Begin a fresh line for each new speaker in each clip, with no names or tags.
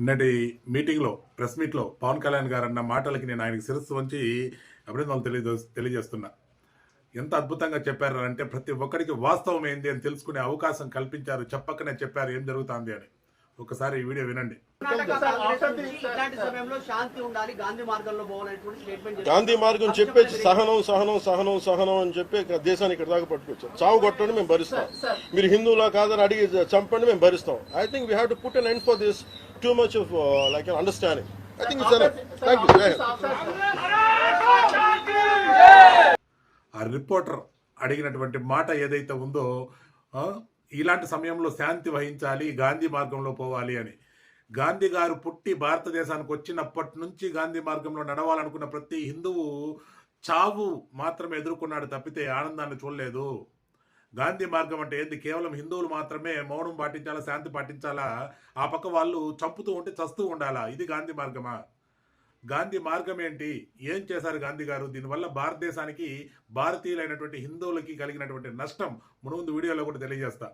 నిన్నటి మీటింగ్లో ప్రెస్ మీట్లో పవన్ కళ్యాణ్ గారు అన్న మాటలకి నేను ఆయనకి శిరస్సు వంచి అభినందనలు తెలియజే తెలియజేస్తున్నా. ఎంత అద్భుతంగా చెప్పారు అంటే ప్రతి ఒక్కరికి వాస్తవం ఏంది అని తెలుసుకునే అవకాశం కల్పించారు చెప్పకనే చెప్పారు ఏం జరుగుతుంది అని. ఒకసారి ఈ వీడియో వినండి.
కర్ణాటక కాంగ్రెస్ నుంచి ఇట్లాంటి సమయంలో శాంతి ఉండాలి గాంధీ మార్గంలో పోవాలనేటువంటి స్టేట్మెంట్ చేశారు.
గాంధీ మార్గం చెప్పేసి సహనం సహనం సహనం సహనం అని చెప్పి దేశాన్ని ఇక్కడ దాకా పట్టుకొచ్చారు. చావు కొట్టండి మేము భరిస్తాం. మీరు హిందువులా కాదని అడిగి చంపండి మేము భరిస్తాం. I think we have to put an end for this too much of like understanding I think it's thank you
ఆ రిపోర్టర్ అడిగినటువంటి మాట ఏదైతే ఉందో ఆ, ఇలాంటి సమయంలో శాంతి వహించాలి గాంధీ మార్గంలో పోవాలి అని. గాంధీ గారు పుట్టి భారతదేశానికి వచ్చినప్పటి నుంచి గాంధీ మార్గంలో నడవాలనుకున్న ప్రతి హిందువు చావు మాత్రమే ఎదుర్కొన్నాడు తప్పితే ఆనందాన్ని చూడలేదు. గాంధీ మార్గం అంటే ఏంది? కేవలం హిందువులు మాత్రమే మౌనం పాటించాలా శాంతి పాటించాలా? ఆ పక్క వాళ్ళు చంపుతూ ఉంటే చస్తూ ఉండాలా? ఇది గాంధీ మార్గమా? గాంధీ మార్గం ఏంటి? ఏం చేశారు గాంధీ గారు? దీనివల్ల భారతదేశానికి భారతీయులైనటువంటి హిందువులకి కలిగినటువంటి నష్టం మునుముందు వీడియోలో కూడా తెలియజేస్తా.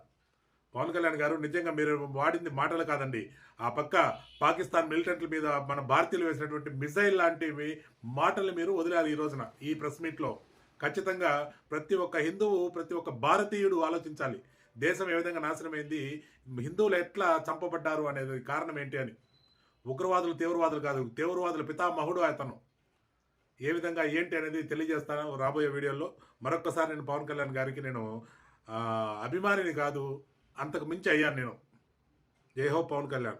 పవన్ కళ్యాణ్ గారు నిజంగా మీరు వాడింది మాటలు కాదండి. ఆ పక్క పాకిస్తాన్ మిలిటెంట్ల మీద మన భారతీయులు వేసినటువంటి మిసైల్ లాంటివి మాటలు మీరు వదిలారు ఈ రోజున ఈ ప్రెస్ మీట్లో. ఖచ్చితంగా ప్రతి ఒక్క హిందువు ప్రతి ఒక్క భారతీయుడు ఆలోచించాలి. దేశం ఏ విధంగా నాశనమైంది? హిందువులు ఎట్లా చంపబడ్డారు అనేది కారణం ఏంటి అని. ఉగ్రవాదులు తీవ్రవాదులు కాదు తీవ్రవాదుల పితామహుడు అతను. ఏ విధంగా ఏంటి అనేది తెలియజేస్తాను రాబోయే వీడియోలో. మరొక్కసారి నేను పవన్ కళ్యాణ్ గారికి నేను అభిమానిని కాదు అంతకు మించి అయ్యాను నేను. జై హో పవన్ కళ్యాణ్.